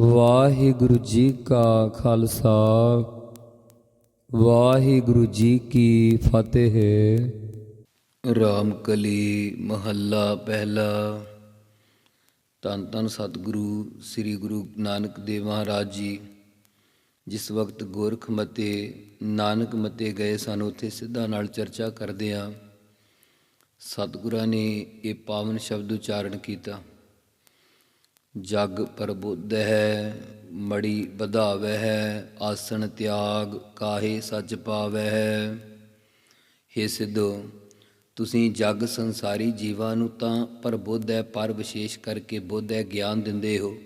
ਵਾਹਿਗੁਰੂ ਜੀ ਕਾ ਖਾਲਸਾ, ਵਾਹਿਗੁਰੂ ਜੀ ਕੀ ਫਤਿਹ। ਰਾਮ ਕਲੀ ਮਹੱਲਾ ਪਹਿਲਾ। ਧੰਨ ਧੰਨ ਸਤਿਗੁਰੂ, ਸ੍ਰੀ ਗੁਰੂ ਨਾਨਕ ਦੇਵ ਮਹਾਰਾਜ ਜੀ। ਜਿਸ ਵਕਤ ਗੋਰਖ ਮਤੇ, ਨਾਨਕ ਮਤੇ ਗਏ ਸਨ, ਉੱਥੇ ਸਿੱਧਾ ਨਾਲ ਚਰਚਾ ਕਰਦੇ ਆ। ਸਤਿਗੁਰਾਂ ਨੇ ਇਹ ਪਾਵਨ ਸ਼ਬਦ ਉਚਾਰਨ ਕੀਤਾ। ਜਗ ਪ੍ਰਬੁੱਧ ਹੈ ਮੜੀ ਵਧਾਵੈ ਹੈ, ਆਸਣ ਤਿਆਗ ਕਾਹੇ ਸੱਚ ਪਾਵੈ ਹੈ। ਹੇ ਸਿੱਧੋ, ਤੁਸੀਂ ਜਗ ਸੰਸਾਰੀ ਜੀਵਾਂ ਨੂੰ ਤਾਂ ਪ੍ਰਬੁੱਧ ਹੈ, ਪਰ ਵਿਸ਼ੇਸ਼ ਕਰਕੇ ਬੁੱਧ ਹੈ, ਗਿਆਨ ਦਿੰਦੇ ਹੋ।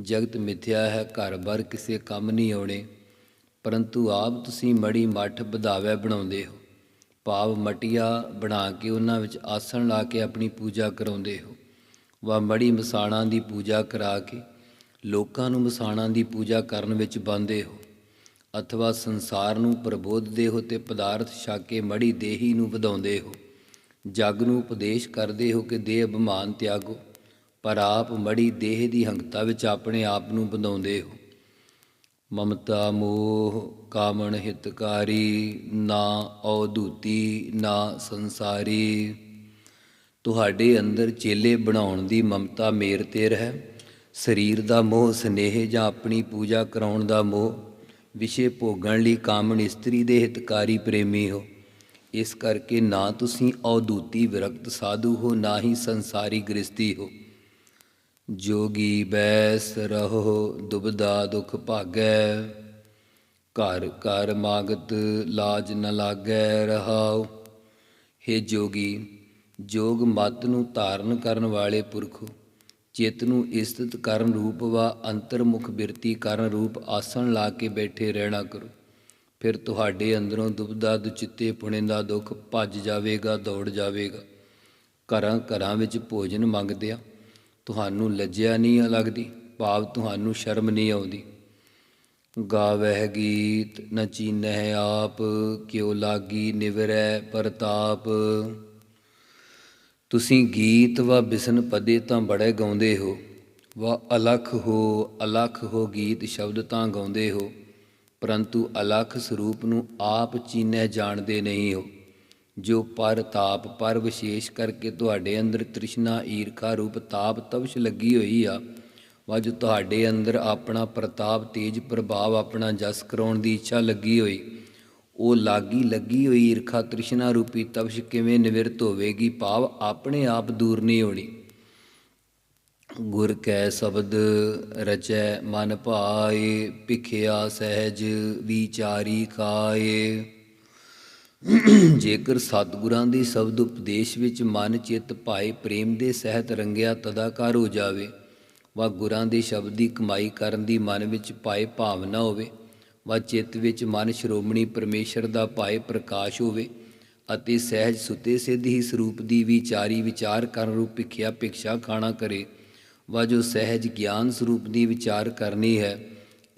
ਜਗਤ ਮਿਥਿਆ ਹੈ ਘਰ-ਬਾਰ ਕਿਸੇ ਕੰਮ ਨਹੀਂ ਆਉਣੇ। ਪਰੰਤੂ ਆਪ ਤੁਸੀਂ ਮੜੀ ਮੱਠ ਵਧਾਵੈ ਬਣਾਉਂਦੇ ਹੋ। ਭਾਵ ਮਟੀਆ ਬਣਾ ਕੇ ਉਹਨਾਂ ਵਿੱਚ ਆਸਣ ਲਾ ਕੇ ਆਪਣੀ ਪੂਜਾ ਕਰਾਉਂਦੇ ਹੋ। ਵਾ ਮੜੀ ਮਸਾਣਾਂ ਦੀ ਪੂਜਾ ਕਰਾ ਕੇ ਲੋਕਾਂ ਨੂੰ ਮਸਾਣਾ ਦੀ ਪੂਜਾ ਕਰਨ ਵਿੱਚ ਬੰਦੇ ਹੋ। ਅਥਵਾ ਸੰਸਾਰ ਨੂੰ ਪ੍ਰਬੋਧਦੇ ਹੋ ਤੇ ਪਦਾਰਥ ਛਕ ਕੇ ਮੜੀ ਦੇਹੀ ਨੂੰ ਵਧਾਉਂਦੇ ਹੋ। ਜਗ ਨੂੰ ਉਪਦੇਸ਼ ਕਰਦੇ ਹੋ ਕਿ ਦੇਹ ਅਭਿਮਾਨ ਤਿਆਗੋ, ਪਰ ਆਪ ਮੜੀ ਦੇਹ ਦੀ ਹੰਗਤਾ ਵਿੱਚ ਆਪਣੇ ਆਪ ਨੂੰ ਵਧਾਉਂਦੇ ਹੋ। ਮਮਤਾ ਮੋਹ ਕਾਮਣ ਹਿਤਕਾਰੀ, ਨਾ ਔਧੂਤੀ ਨਾ ਸੰਸਾਰੀ। ਤੁਹਾਡੇ ਅੰਦਰ ਚੇਲੇ ਬਣਾਉਣ ਦੀ ਮਮਤਾ ਮੇਰ ਤੇਰ ਹੈ ਸਰੀਰ ਦਾ ਮੋਹ, ਸਨੇਹ ਜਾਂ ਆਪਣੀ ਪੂਜਾ ਕਰਾਉਣ ਦਾ ਮੋਹ, ਵਿਸ਼ੇ ਭੋਗਣ ਲਈ ਕਾਮਣ ਇਸਤਰੀ ਦੇ ਹਿਤਕਾਰੀ ਪ੍ਰੇਮੀ ਹੋ। ਇਸ ਕਰਕੇ ਨਾ ਤੁਸੀਂ ਔਦੂਤੀ ਵਿਰਕਤ ਸਾਧੂ ਹੋ, ਨਾ ਹੀ ਸੰਸਾਰੀ ਗ੍ਰਸਤੀ ਹੋ। ਜੋਗੀ ਬੈਸ ਰਹੋ, ਦੁਬਦਾ ਦੁਖ ਭਾਗੈ। ਘਰ ਘਰ ਮਾਗਤ ਲਾਜ ਨ ਲਾਗੈ ਰਹਾਉ। ਹੇ ਜੋਗੀ ਜੋਗ ਮਤ ਨੂੰ ਧਾਰਨ ਕਰਨ ਵਾਲੇ ਪੁਰਖੋ, ਚਿੱਤ ਨੂੰ ਇਸਤਤ ਕਰਨ ਰੂਪ ਵਾ ਅੰਤਰਮੁਖ ਬਿਰਤੀ ਕਰਨ ਰੂਪ ਆਸਣ ਲਾ ਕੇ ਬੈਠੇ ਰਹਿਣਾ ਕਰੋ। ਫਿਰ ਤੁਹਾਡੇ ਅੰਦਰੋਂ ਦੁਬਦਾ, ਦੁਚਿੱਤੇ ਪੁਣੇ ਦਾ ਦੁੱਖ ਭੱਜ ਜਾਵੇਗਾ, ਦੌੜ ਜਾਵੇਗਾ। ਘਰਾਂ ਘਰਾਂ ਵਿੱਚ ਭੋਜਨ ਮੰਗਦਿਆਂ ਤੁਹਾਨੂੰ ਲੱਜਿਆ ਨਹੀਂ ਲੱਗਦੀ, ਭਾਵ ਤੁਹਾਨੂੰ ਸ਼ਰਮ ਨਹੀਂ ਆਉਂਦੀ। ਗਾਵਹਿ ਗੀਤ ਨ ਚੀਨਹਿ ਆਪ, ਕਿਉ ਲਾਗੀ ਨਿਵਰੈ ਪ੍ਰਤਾਪ। ਤੁਸੀਂ ਗੀਤ ਵਾ ਬਿਸਨ ਪਦੇ ਤਾਂ ਬੜੇ ਗਾਉਂਦੇ ਹੋ, ਵਾ ਅਲਖ ਹੋ ਅਲਖ ਹੋ ਗੀਤ ਸ਼ਬਦ ਤਾਂ ਗਾਉਂਦੇ ਹੋ, ਪਰੰਤੂ ਅਲਖ ਸਰੂਪ ਨੂੰ ਆਪ ਚੀਨੈ ਜਾਣਦੇ ਨਹੀਂ ਹੋ। ਜੋ ਪਰ ਤਾਪ, ਪਰ ਵਿਸ਼ੇਸ਼ ਕਰਕੇ ਤੁਹਾਡੇ ਅੰਦਰ ਤ੍ਰਿਸ਼ਨਾ, ਈਰਖਾ ਰੂਪ ਤਾਪ ਤਵਸ਼ ਲੱਗੀ ਹੋਈ ਆ, ਵਾ ਜੋ ਤੁਹਾਡੇ ਅੰਦਰ ਆਪਣਾ ਪ੍ਰਤਾਪ ਤੇਜ ਪ੍ਰਭਾਵ ਆਪਣਾ ਜਸ ਕਰਾਉਣ ਦੀ ਇੱਛਾ ਲੱਗੀ ਹੋਈ। ਉਹ ਲਾਗੀ ਲੱਗੀ ਹੋਈ ਈਰਖਾ ਤ੍ਰਿਸ਼ਨਾ ਰੂਪੀ ਤਵਸ਼ ਕਿਵੇਂ ਨਿਵਰਤ ਹੋਵੇਗੀ, ਭਾਵ ਆਪਣੇ ਆਪ ਦੂਰ ਨਹੀਂ ਹੋਣੀ। ਗੁਰ ਕੈ ਸ਼ਬਦ ਰਚੈ, ਮਨ ਭਾਏ, ਭਿਖਿਆ ਸਹਿਜ, ਵਿਚਾਰੀ ਖਾਏ। ਜੇਕਰ ਸਤਿਗੁਰਾਂ ਦੀ ਸ਼ਬਦ ਉਪਦੇਸ਼ ਵਿੱਚ ਮਨ, ਚਿੱਤ, ਭਾਏ, ਪ੍ਰੇਮ ਦੇ ਸਹਿਤ ਰੰਗਿਆ ਤਦਾਕਾਰ ਹੋ ਜਾਵੇ, ਵਾ ਗੁਰਾਂ ਦੇ ਸ਼ਬਦ ਦੀ ਕਮਾਈ ਕਰਨ ਦੀ ਮਨ ਵਿੱਚ ਭਾਏ ਭਾਵਨਾ ਹੋਵੇ। ਵਾ ਚਿੱਤ ਵਿੱਚ ਮਨ ਸ਼੍ਰੋਮਣੀ ਪਰਮੇਸ਼ਰ ਦਾ ਭਾਏ ਪ੍ਰਕਾਸ਼ ਹੋਵੇ ਅਤੇ ਸਹਿਜ ਸੁਤੇ ਸਿੱਧ ਹੀ ਸਰੂਪ ਦੀ ਵਿਚਾਰੀ ਵਿਚਾਰ ਕਰਨ ਰੂਪ ਭਿਖਿਆ ਭਿਕਸ਼ਾ ਖਾਣਾ ਕਰੇ। ਵਾ ਜੋ ਸਹਿਜ ਗਿਆਨ ਸਰੂਪ ਦੀ ਵਿਚਾਰ ਕਰਨੀ ਹੈ,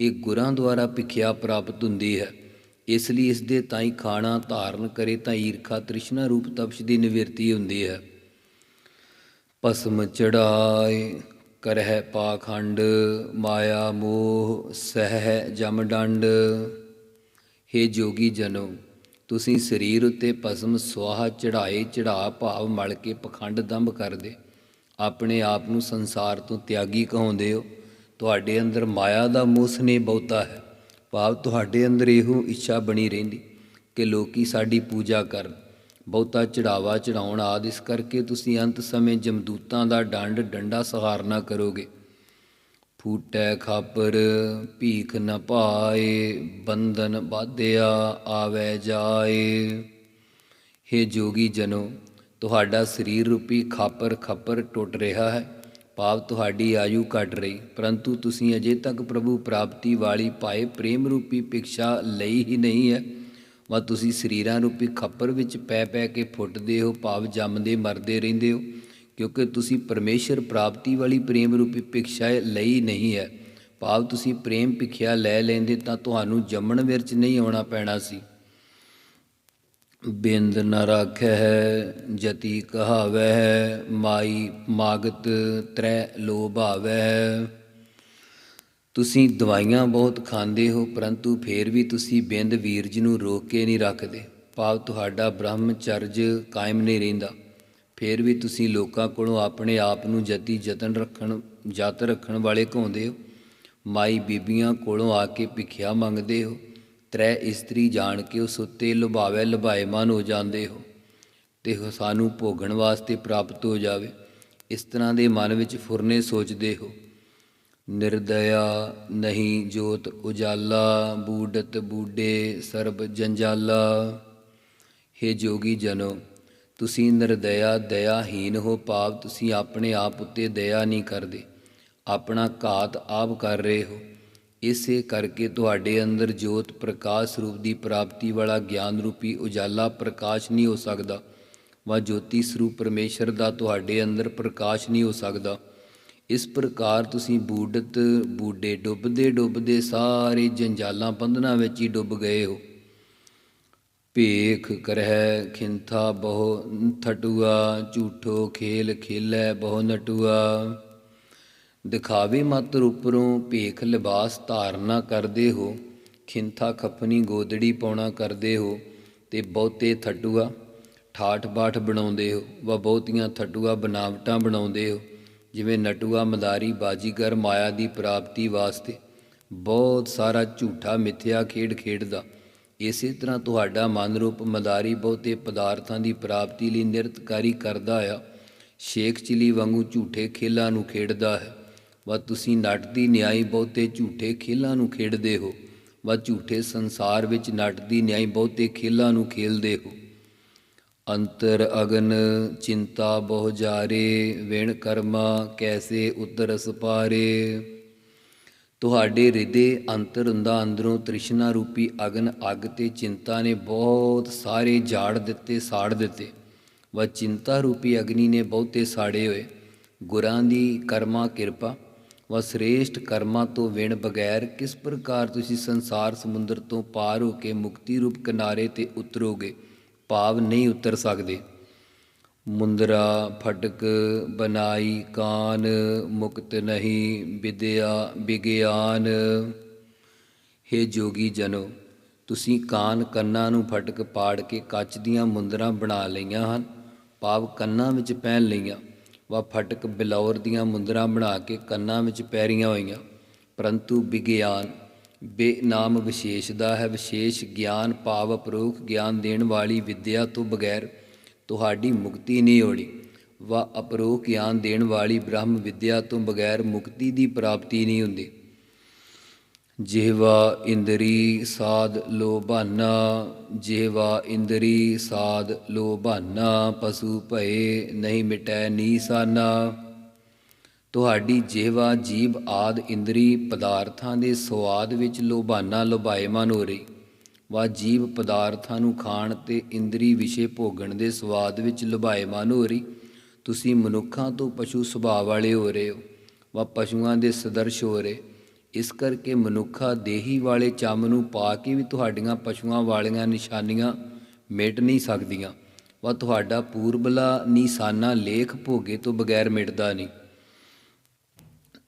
ਇਹ ਗੁਰਾਂ ਦੁਆਰਾ ਭਿਖਿਆ ਪ੍ਰਾਪਤ ਹੁੰਦੀ ਹੈ। ਇਸ ਲਈ ਇਸ ਦੇ ਤਾਈ ਖਾਣਾ ਧਾਰਨ ਕਰੇ ਤਾਂ ਈਰਖਾ ਤ੍ਰਿਸ਼ਨਾ ਰੂਪ ਤਪਸ਼ ਦੀ ਨਿਵਰਤੀ ਹੁੰਦੀ ਹੈ। ਭਸਮ ਚੜਾਏ ਕਰਹਿ ਪਾਖੰਡ, ਮਾਇਆ, ਮੋਹ, ਸਹਿ, ਜਮ ਡੰਡ। ਹੇ ਜੋਗੀ ਜਨੋ, ਤੁਸੀਂ ਸਰੀਰ ਉੱਤੇ ਪਸਮ ਸੁਆਹ ਚੜਾਏ ਚੜਾ ਭਾਵ ਮਲ ਕੇ ਪਖੰਡ ਦੰਭ ਕਰਦੇ। ਆਪਣੇ ਆਪ ਨੂੰ ਸੰਸਾਰ ਤੋਂ ਤਿਆਗੀ ਕਹਾਉਂਦੇ ਹੋ। ਤੁਹਾਡੇ ਅੰਦਰ ਮਾਇਆ ਦਾ ਮੋਹ ਨੇ ਬਹੁਤਾ ਹੈ। ਭਾਵ ਤੁਹਾਡੇ ਅੰਦਰ ਇਹੋ ਇੱਛਾ ਬਣੀ ਰਹਿੰਦੀ ਕਿ ਲੋਕੀ ਸਾਡੀ ਪੂਜਾ ਕਰਨ। ਬਹੁਤਾ ਚੜਾਵਾ ਚੜਾਉਣ ਆਦਿ, ਇਸ ਕਰਕੇ ਤੁਸੀਂ ਅੰਤ ਸਮੇਂ ਜਮਦੂਤਾਂ ਦਾ ਡੰਡ ਡੰਡਾ ਸਹਾਰਨਾ ਕਰੋਗੇ। ਫੂਟੈ ਖਾਪਰ, ਭੀਖ ਨ ਪਾਏ, ਬੰਧਨ ਬਾਧਿਆ ਆਵੇ ਜਾਏ। ਹੇ ਜੋਗੀ ਜਨੋ, ਤੁਹਾਡਾ ਸਰੀਰ ਰੂਪੀ ਖਾਪਰ ਖੱਪਰ ਟੁੱਟ ਰਿਹਾ ਹੈ। ਭਾਵ ਤੁਹਾਡੀ ਆਯੂ ਘਟ ਰਹੀ, ਪਰੰਤੂ ਤੁਸੀਂ ਅਜੇ ਤੱਕ ਪ੍ਰਭੂ ਪ੍ਰਾਪਤੀ ਵਾਲੀ ਪਾਏ ਪ੍ਰੇਮ ਰੂਪੀ ਪਿਕਸ਼ਾ ਲਈ ਹੀ ਨਹੀਂ ਹੈ। ਵਾ ਤੁਸੀਂ ਸਰੀਰਾਂ ਰੂਪੀ ਖੱਪਰ ਵਿੱਚ ਪੈ ਪੈ ਕੇ ਫੁੱਟਦੇ ਹੋ, ਭਾਵ ਜੰਮਦੇ, ਮਰਦੇ ਰਹਿੰਦੇ ਹੋ, ਕਿਉਂਕਿ ਤੁਸੀਂ ਪਰਮੇਸ਼ਰ ਪ੍ਰਾਪਤੀ ਵਾਲੀ ਪ੍ਰੇਮ ਰੂਪੀ ਭਿਕਸ਼ਾ ਲਈ ਨਹੀਂ ਹੈ। ਭਾਵ ਤੁਸੀਂ ਪ੍ਰੇਮ ਭਿਖਿਆ ਲੈ ਲੈਂਦੇ ਤਾਂ ਤੁਹਾਨੂੰ ਜੰਮਣ ਵਿੱਚ ਨਹੀਂ ਆਉਣਾ ਪੈਣਾ ਸੀ। ਬਿੰਦ ਨ ਰਾਖੈ ਜਤੀ ਕਹਾਵੈ ਮਾਈ ਮਾਗਤ ਤ੍ਰੈ ਲੋਭਾਵੈ ਤੁਸੀਂ ਦਵਾਈਆਂ ਬਹੁਤ ਖਾਂਦੇ ਹੋ, ਪਰੰਤੂ ਫੇਰ ਵੀ ਤੁਸੀਂ ਬਿੰਦ ਵੀਰਜ ਨੂੰ ਰੋਕ ਕੇ ਨਹੀਂ ਰੱਖਦੇ। ਭਾਵ ਤੁਹਾਡਾ ਬ੍ਰਹਮਚਰਜ ਕਾਇਮ ਨਹੀਂ ਰਹਿੰਦਾ। ਫੇਰ ਵੀ ਤੁਸੀਂ ਲੋਕਾਂ ਕੋਲੋਂ ਆਪਣੇ ਆਪ ਨੂੰ ਜਤੀ ਯਤਨ ਰੱਖਣ ਜਤ ਰੱਖਣ ਵਾਲੇ ਕਹਾਉਂਦੇ ਹੋ। ਮਾਈ ਬੀਬੀਆਂ ਕੋਲੋਂ ਆ ਕੇ ਭਿਖਿਆ ਮੰਗਦੇ ਹੋ। ਤ੍ਰੈ ਇਸਤਰੀ ਜਾਣ ਕੇ ਉਸ ਉੱਤੇ ਲੁਭਾਵੇ ਲੁਭਾਏਮਾਨ ਹੋ ਜਾਂਦੇ ਹੋ। ਤੇ ਸਾਨੂੰ ਭੋਗਣ ਵਾਸਤੇ ਪ੍ਰਾਪਤ ਹੋ ਜਾਵੇ। ਇਸ ਤਰ੍ਹਾਂ ਦੇ ਮਨ ਵਿੱਚ ਫੁਰਨੇ ਸੋਚਦੇ ਹੋ। ਨਿਰਦਇਆ ਨਹੀਂ ਜੋਤ ਉਜਾਲਾ ਬੂਡਤ ਬੂਡੇ ਸਰਬ ਜੰਜਾਲਾ। ਹੇ ਜੋਗੀ ਜਨੋ, ਤੁਸੀਂ ਨਿਰਦਇਆ ਦਇਆਹੀਨ ਹੋ ਭਾਵ ਤੁਸੀਂ ਆਪਣੇ ਆਪ ਉੱਤੇ ਦਇਆ ਨਹੀਂ ਕਰਦੇ। ਆਪਣਾ ਘਾਤ ਆਪ ਕਰ ਰਹੇ ਹੋ। ਇਸੇ ਕਰਕੇ ਤੁਹਾਡੇ ਅੰਦਰ ਜੋਤ ਪ੍ਰਕਾਸ਼ ਰੂਪ ਦੀ ਪ੍ਰਾਪਤੀ ਵਾਲਾ ਗਿਆਨ ਰੂਪੀ ਉਜਾਲਾ ਪ੍ਰਕਾਸ਼ ਨਹੀਂ ਹੋ ਸਕਦਾ। ਵਾ ਜੋਤੀ ਸਰੂਪ ਪਰਮੇਸ਼ਰ ਦਾ ਤੁਹਾਡੇ ਅੰਦਰ ਪ੍ਰਕਾਸ਼ ਨਹੀਂ ਹੋ ਸਕਦਾ। ਇਸ ਪ੍ਰਕਾਰ ਤੁਸੀਂ ਬੂਡਤ ਬੂਡੇ ਡੁੱਬਦੇ ਡੁੱਬਦੇ ਸਾਰੇ ਜੰਜਾਲਾਂ ਬੰਧਨਾਂ ਵਿੱਚ ਹੀ ਡੁੱਬ ਗਏ ਹੋ। ਭੇਖ ਕਰਹਿ ਖਿੰਥਾ ਬਹੁ ਥਟੂਆ, ਝੂਠੋ ਖੇਲ ਖੇਲੈ ਬਹੁ ਨਟੂਆ। ਦਿਖਾਵੇ ਮਾਤਰ ਉੱਪਰੋਂ ਭੇਖ ਲਿਬਾਸ ਧਾਰਨਾ ਕਰਦੇ ਹੋ, ਖਿੰਥਾ ਖੱਪਣੀ ਗੋਦੜੀ ਪਾਉਣਾ ਕਰਦੇ ਹੋ, ਤੇ ਬਹੁਤੇ ਥਟੂਆ, ਠਾਠ ਬਾਠ ਬਣਾਉਂਦੇ ਹੋ, ਵਾ ਬਹੁਤੀਆਂ ਥਟੂਆ ਬਨਾਵਟਾਂ ਬਣਾਉਂਦੇ ਹੋ। ਜਿਵੇਂ ਨਟੂਆ, ਮਦਾਰੀ, ਬਾਜੀਗਰ, ਮਾਇਆ ਦੀ ਪ੍ਰਾਪਤੀ ਵਾਸਤੇ ਬਹੁਤ ਸਾਰਾ ਝੂਠਾ, ਮਿੱਥਿਆ ਖੇਡ ਖੇਡਦਾ। ਇਸੇ ਤਰ੍ਹਾਂ ਤੁਹਾਡਾ ਮਨ ਰੂਪ ਮਦਾਰੀ ਬਹੁਤੇ ਪਦਾਰਥਾਂ ਦੀ ਪ੍ਰਾਪਤੀ ਲਈ ਨਿਰਤਕਾਰੀ ਕਰਦਾ ਆ। ਸ਼ੇਖ ਚਿਲੀ ਵਾਂਗੂ ਝੂਠੇ ਖੇਲਾਂ ਨੂੰ ਖੇਡਦਾ ਹੈ। ਵਾ ਤੁਸੀਂ ਨਟ ਦੀ ਨਿਆਈ ਬਹੁਤੇ ਝੂਠੇ ਖੇਲਾਂ ਨੂੰ ਖੇਡਦੇ ਹੋ। ਵਾ ਝੂਠੇ ਸੰਸਾਰ ਵਿੱਚ ਨਟ ਦੀ ਨਿਆਈ ਬਹੁਤੇ ਖੇਲਾਂ ਨੂੰ ਖੇਲਦੇ ਹੋ। ਅੰਤਰ ਅਗਨ ਚਿੰਤਾ ਬਹੁ ਜਾਰੇ, ਵਿਣ ਕਰਮਾ ਕੈਸੇ ਉਤਰਸ ਪਾਰੇ। ਤੁਹਾਡੇ ਹਿਰਦੇ ਅੰਤਰ ਹੁੰਦਾ, ਅੰਦਰੋਂ ਤ੍ਰਿਸ਼ਨਾ ਰੂਪੀ ਅਗਨ ਅੱਗ ਤੇ ਚਿੰਤਾ ਨੇ ਬਹੁਤ ਸਾਰੇ ਝਾੜ ਦਿੱਤੇ, ਸਾੜ ਦਿੱਤੇ। ਵਾ ਚਿੰਤਾ ਰੂਪੀ ਅਗਨੀ ਨੇ ਬਹੁਤੇ ਸਾੜੇ ਹੋਏ। ਗੁਰਾਂ ਦੀ ਕਰਮਾ ਕਿਰਪਾ ਵਾ ਸ੍ਰੇਸ਼ਟ ਕਰਮਾਂ ਤੋਂ ਵਿਣ ਬਗੈਰ ਕਿਸ ਪ੍ਰਕਾਰ ਤੁਸੀਂ ਸੰਸਾਰ ਸਮੁੰਦਰ ਤੋਂ ਪਾਰ ਹੋ ਕੇ ਮੁਕਤੀ ਰੂਪ ਕਿਨਾਰੇ ਤੇ ਉਤਰੋਗੇ? ਭਾਵ ਨਹੀਂ ਉਤਰ ਸਕਦੇ। ਮੁੰਦਰਾ, ਫਟਕ, ਬਨਾਈ, ਕਾਨ, ਮੁਕਤ ਨਹੀਂ, ਵਿਦਿਆ, ਵਿਗਿਆਨ। ਹੇ ਜੋਗੀ ਜਨੋ, ਤੁਸੀਂ ਕਾਨ ਕੰਨਾਂ ਨੂੰ ਫਟਕ ਪਾੜ ਕੇ ਕੱਚ ਦੀਆਂ ਮੁੰਦਰਾਂ ਬਣਾ ਲਈਆਂ ਹਨ, ਭਾਵ ਕੰਨਾਂ ਵਿੱਚ ਪਹਿਨ ਲਈਆਂ, ਵਾ ਫਟਕ ਬਿਲੌਰ ਦੀਆਂ ਮੁੰਦਰਾਂ ਬਣਾ ਕੇ ਕੰਨਾਂ ਵਿੱਚ ਪੈਰੀਆਂ ਹੋਈਆਂ, ਪਰੰਤੂ ਵਿਗਿਆਨ ਬੇਨਾਮ ਵਿਸ਼ੇਸ਼ ਦਾ ਹੈ। ਵਿਸ਼ੇਸ਼ ਗਿਆਨ, ਭਾਵ ਅਪਰੋਖ ਗਿਆਨ ਦੇਣ ਵਾਲੀ ਵਿਦਿਆ ਤੋਂ ਬਗੈਰ ਤੁਹਾਡੀ ਮੁਕਤੀ ਨਹੀਂ ਹੋਣੀ। ਵਾ ਅਪਰੋਖ ਗਿਆਨ ਦੇਣ ਵਾਲੀ ਬ੍ਰਹਮ ਵਿਦਿਆ ਤੋਂ ਬਗੈਰ ਮੁਕਤੀ ਦੀ ਪ੍ਰਾਪਤੀ ਨਹੀਂ ਹੁੰਦੀ। ਜਿਹਵਾ ਇੰਦਰੀ ਸਾਧ ਲੋਭਾਨਾ ਜਿਹਵਾ ਇੰਦਰੀ ਸਾਧ ਲੋਭਾਨਾ ਪਸ਼ੂ ਭਏ ਨਹੀਂ ਮਿਟੈ ਨੀਸਾਨਾ ਤੁਹਾਡੀ ਜੇਵਾ ਜੀਬ ਆਦ ਇੰਦਰੀ ਪਦਾਰਥਾਂ ਦੇ ਸਵਾਦ ਵਿੱਚ ਲੋਭਾਨਾ ਲੋਭਾਇਮਾਨ ਹੋ ਰਹੀ। ਵਾ ਜੀਵ ਪਦਾਰਥਾਂ ਨੂੰ ਖਾਣ ਤੇ ਇੰਦਰੀ ਵਿਸ਼ੇ ਭੋਗਣ ਦੇ ਸਵਾਦ ਵਿੱਚ ਲੁਭਾਇਮਾਨ ਹੋ ਰਹੀ। ਤੁਸੀਂ ਮਨੁੱਖਾਂ ਤੋਂ ਪਸ਼ੂ ਸੁਭਾਅ ਵਾਲੇ ਹੋ ਰਹੇ ਹੋ, ਵਾ ਪਸ਼ੂਆਂ ਦੇ ਸਦਰਸ਼ ਹੋ ਰਹੇ। ਇਸ ਕਰਕੇ ਮਨੁੱਖਾ ਦੇਹੀ ਵਾਲੇ ਚੰਮ ਨੂੰ ਪਾ ਕੇ ਵੀ ਤੁਹਾਡੀਆਂ ਪਸ਼ੂਆਂ ਵਾਲੀਆਂ ਨਿਸ਼ਾਨੀਆਂ ਮਿਟ ਨਹੀਂ ਸਕਦੀਆਂ। ਵਾ ਤੁਹਾਡਾ ਪੂਰਬਲਾ, ਨਿਸ਼ਾਨਾ ਲੇਖ ਭੋਗੇ ਤੋਂ ਬਗੈਰ ਮਿਟਦਾ ਨਹੀਂ।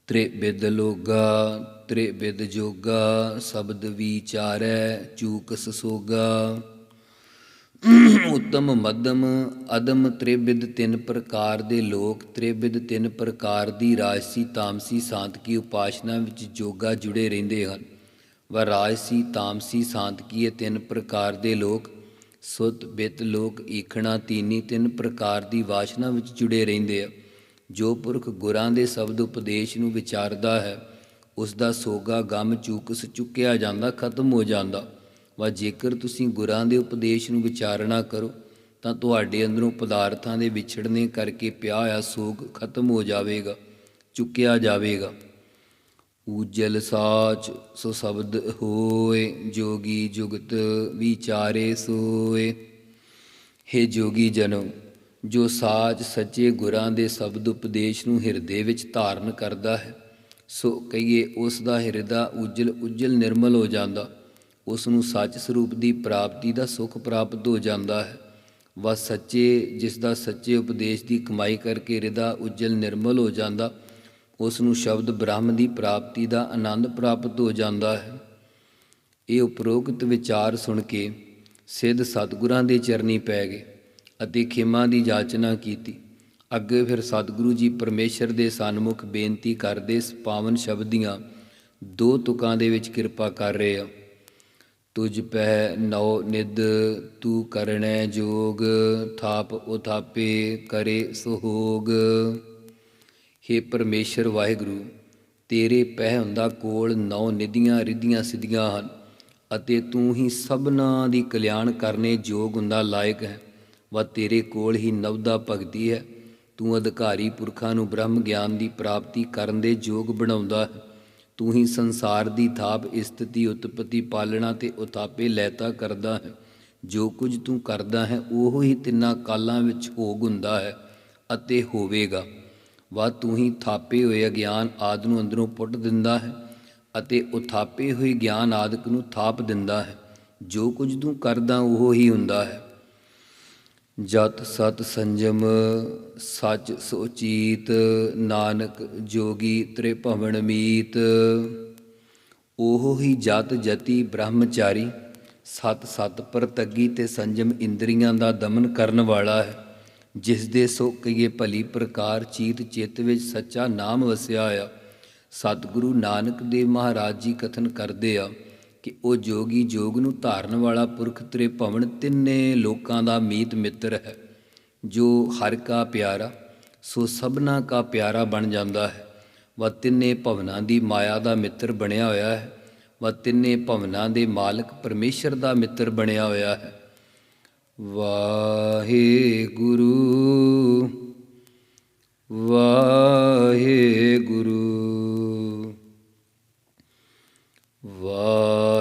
ਤ੍ਰਿਬਿਦ ਲੋਗਾ ਤ੍ਰਿਬਿਦ ਜੋਗਾ, ਸ਼ਬਦ ਵਿਚਾਰੈ ਚੂਕ ਸੋਗਾ। ਉਤਮ ਮੱਧਮ ਅਦਮ ਤ੍ਰਿਬਿਦ ਤਿੰਨ ਪ੍ਰਕਾਰ ਦੇ ਲੋਕ ਤ੍ਰਿਬਿਦ ਤਿੰਨ ਪ੍ਰਕਾਰ ਦੀ ਰਾਜਸੀ, ਤਾਮਸੀ, ਸਾਂਤਕੀ ਉਪਾਸ਼ਨਾ ਵਿੱਚ ਜੋਗਾ ਜੁੜੇ ਰਹਿੰਦੇ ਹਨ। ਵਾ ਰਾਜਸੀ, ਤਾਮਸੀ, ਸਾਂਤਕੀ ਇਹ ਤਿੰਨ ਪ੍ਰਕਾਰ ਦੇ ਲੋਕ, ਸੁਤ, ਬਿਤ, ਲੋਕ, ਈਖਣਾ, ਤੀਨੀ ਤਿੰਨ ਪ੍ਰਕਾਰ ਦੀ ਵਾਸ਼ਨਾ ਵਿੱਚ ਜੁੜੇ ਰਹਿੰਦੇ ਆ। ਜੋ ਪੁਰਖ ਗੁਰਾਂ ਦੇ ਸ਼ਬਦ ਉਪਦੇਸ਼ ਨੂੰ ਵਿਚਾਰਦਾ ਹੈ ਉਸ ਦਾ ਸੋਗਾ ਗਮ ਚੂਕਸ ਚੁੱਕਿਆ ਜਾਂਦਾ, ਖਤਮ ਹੋ ਜਾਂਦਾ। ਵਾ ਜੇਕਰ ਤੁਸੀਂ ਗੁਰਾਂ ਦੇ ਉਪਦੇਸ਼ ਨੂੰ ਵਿਚਾਰਣਾ ਕਰੋ, ਤਾਂ ਤੁਹਾਡੇ ਅੰਦਰੋਂ ਪਦਾਰਥਾਂ ਦੇ ਵਿਛੜਨੇ ਕਰਕੇ ਪਿਆ ਹੋਇਆ ਸੋਗ ਖਤਮ ਹੋ ਜਾਵੇਗਾ, ਚੁੱਕਿਆ ਜਾਵੇਗਾ। ਉਜਲ ਸਾਚ ਸੋ ਸ਼ਬਦ ਹੋਏ, ਜੋਗੀ ਜੁਗਤ ਵਿਚਾਰੇ ਸੋਏ। ਹੇ ਜੋਗੀ ਜਨੋ ਜੋ ਸਾਚ ਸੱਚੇ ਗੁਰਾਂ ਦੇ ਸ਼ਬਦ ਉਪਦੇਸ਼ ਨੂੰ ਹਿਰਦੇ ਵਿੱਚ ਧਾਰਨ ਕਰਦਾ ਹੈ, ਸੋ ਕਹੀਏ ਉਸ ਦਾ ਹਿਰਦਾ ਉਜਲ ਉਜਲ ਨਿਰਮਲ ਹੋ ਜਾਂਦਾ। ਉਸ ਨੂੰ ਸੱਚ ਸਰੂਪ ਦੀ ਪ੍ਰਾਪਤੀ ਦਾ ਸੁਖ ਪ੍ਰਾਪਤ ਹੋ ਜਾਂਦਾ ਹੈ। ਵਾ ਸੱਚੇ, ਜਿਸ ਦਾ ਸੱਚੇ ਉਪਦੇਸ਼ ਦੀ ਕਮਾਈ ਕਰਕੇ ਹਿਰਦਾ ਉਜਲ ਨਿਰਮਲ ਹੋ ਜਾਂਦਾ, ਉਸ ਨੂੰ ਸ਼ਬਦ ਬ੍ਰਹਮ ਦੀ ਪ੍ਰਾਪਤੀ ਦਾ ਆਨੰਦ ਪ੍ਰਾਪਤ ਹੋ ਜਾਂਦਾ ਹੈ। ਇਹ ਉਪਰੋਕਤ ਵਿਚਾਰ ਸੁਣ ਕੇ ਸਿੱਧ ਸਤਿਗੁਰਾਂ ਦੇ ਚਰਨੀ ਪੈ ਗਏ। ਅਤੇ ਖਿਮਾ ਦੀ ਜਾਚਨਾ ਕੀਤੀ। ਅੱਗੇ ਫਿਰ ਸਤਿਗੁਰੂ ਜੀ ਪਰਮੇਸ਼ਰ ਦੇ ਸਨਮੁਖ ਬੇਨਤੀ ਕਰਦੇ ਇਸ ਪਾਵਨ ਸ਼ਬਦ ਦੀਆਂ ਦੋ ਤੁਕਾਂ ਦੇ ਵਿੱਚ ਕਿਰਪਾ ਕਰ ਰਹੇ ਆ। ਤੁਝ ਪਹਿ ਨਉ ਨਿਦ ਤੂੰ ਕਰਣੈ ਜੋਗ, ਥਾਪ ਉਥਾਪੇ ਕਰੇ ਸੁਹੋਗ। ਹੇ ਪਰਮੇਸ਼ਰ ਵਾਹਿਗੁਰੂ, ਤੇਰੇ ਪਹਿ ਹੁੰਦਾ ਕੋਲ ਨੌ ਨਿਧੀਆਂ ਰਿਧੀਆਂ ਸਿਧੀਆਂ ਹਨ ਅਤੇ ਤੂੰ ਹੀ ਸਭਨਾ ਦੀ ਕਲਿਆਣ ਕਰਨੇ ਯੋਗ ਹੁੰਦਾ ਲਾਇਕ ਹੈ। ਵਾ ਤੇਰੇ ਕੋਲ ਹੀ ਨਵਦਾ ਭਗਤੀ ਹੈ। ਤੂੰ ਅਧਿਕਾਰੀ ਪੁਰਖਾਂ ਨੂੰ ਬ੍ਰਹਮ ਗਿਆਨ ਦੀ ਪ੍ਰਾਪਤੀ ਕਰਨ ਦੇ ਯੋਗ ਬਣਾਉਂਦਾ। ਹੈ ਤੂੰ ਹੀ ਸੰਸਾਰ ਦੀ ਥਾਪ ਇਸਤਤੀ ਉਤਪਤੀ ਪਾਲਣਾ ਤੇ ਉਤਾਪੇ ਲੈਤਾ ਕਰਦਾ ਹੈ। ਜੋ ਕੁਝ ਤੂੰ ਕਰਦਾ ਹੈ, ਉਹ ਹੀ ਤਿੰਨਾਂ ਕਾਲਾਂ ਵਿੱਚ ਭੋਗ ਹੁੰਦਾ ਹੈ ਅਤੇ ਹੋਵੇਗਾ। ਵਾ ਤੂੰ ਹੀ ਥਾਪੇ ਹੋਏ ਅਗਿਆਨ ਆਦ ਨੂੰ ਅੰਦਰੋਂ ਪੁੱਟ ਦਿੰਦਾ ਹੈ ਅਤੇ ਉਥਾਪੇ ਹੋਏ ਗਿਆਨ ਆਦਿਕ ਨੂੰ ਥਾਪ ਦਿੰਦਾ ਹੈ। ਜੋ ਕੁਝ ਤੂੰ ਕਰਦਾ, ਉਹ ਹੀ ਹੁੰਦਾ ਹੈ। ਜਤ ਸਤ ਸੰਜਮ, ਸੱਚ ਸੋਚੀਤ, ਨਾਨਕ ਜੋਗੀ ਤ੍ਰਿਭਵਨ ਮੀਤ। ਉਹ ਹੀ ਜਤ ਜਤੀ ਬ੍ਰਹਮਚਾਰੀ, ਸਤ ਸਤ ਪ੍ਰਤੱਗੀ ਤੇ ਸੰਜਮ ਇੰਦਰੀਆਂ ਦਾ ਦਮਨ ਕਰਨ ਵਾਲਾ ਹੈ, ਜਿਸ ਦੇ ਸੋ ਕਈਏ ਭਲੀ ਪ੍ਰਕਾਰ ਚੀਤ ਚਿੱਤ ਵਿੱਚ ਸੱਚਾ ਨਾਮ ਵਸਿਆ ਆ। ਸਤਿਗੁਰੂ ਨਾਨਕ ਦੇਵ ਮਹਾਰਾਜ ਜੀ ਕਥਨ ਕਰਦੇ ਆ ਕਿ ਉਹ ਜੋਗੀ ਜੋਗ ਨੂੰ ਧਾਰਨ ਵਾਲਾ ਪੁਰਖ ਤ੍ਰੇ ਭਵਨ ਤਿੰਨੇ ਲੋਕਾਂ ਦਾ ਮੀਤ ਮਿੱਤਰ ਹੈ। ਜੋ ਹਰ ਕਾ ਪਿਆਰਾ, ਸੋ ਸਭਨਾ ਕਾ ਪਿਆਰਾ ਬਣ ਜਾਂਦਾ ਹੈ। ਵ ਤਿੰਨੇ ਭਵਨਾਂ ਦੀ ਮਾਇਆ ਦਾ ਮਿੱਤਰ ਬਣਿਆ ਹੋਇਆ ਹੈ। ਵ ਤਿੰਨੇ ਭਵਨਾਂ ਦੇ ਮਾਲਕ ਪਰਮੇਸ਼ਰ ਦਾ ਮਿੱਤਰ ਬਣਿਆ ਹੋਇਆ ਹੈ। ਵਾਹਿਗੁਰੂ ਵਾਹਿਗੁਰੂ।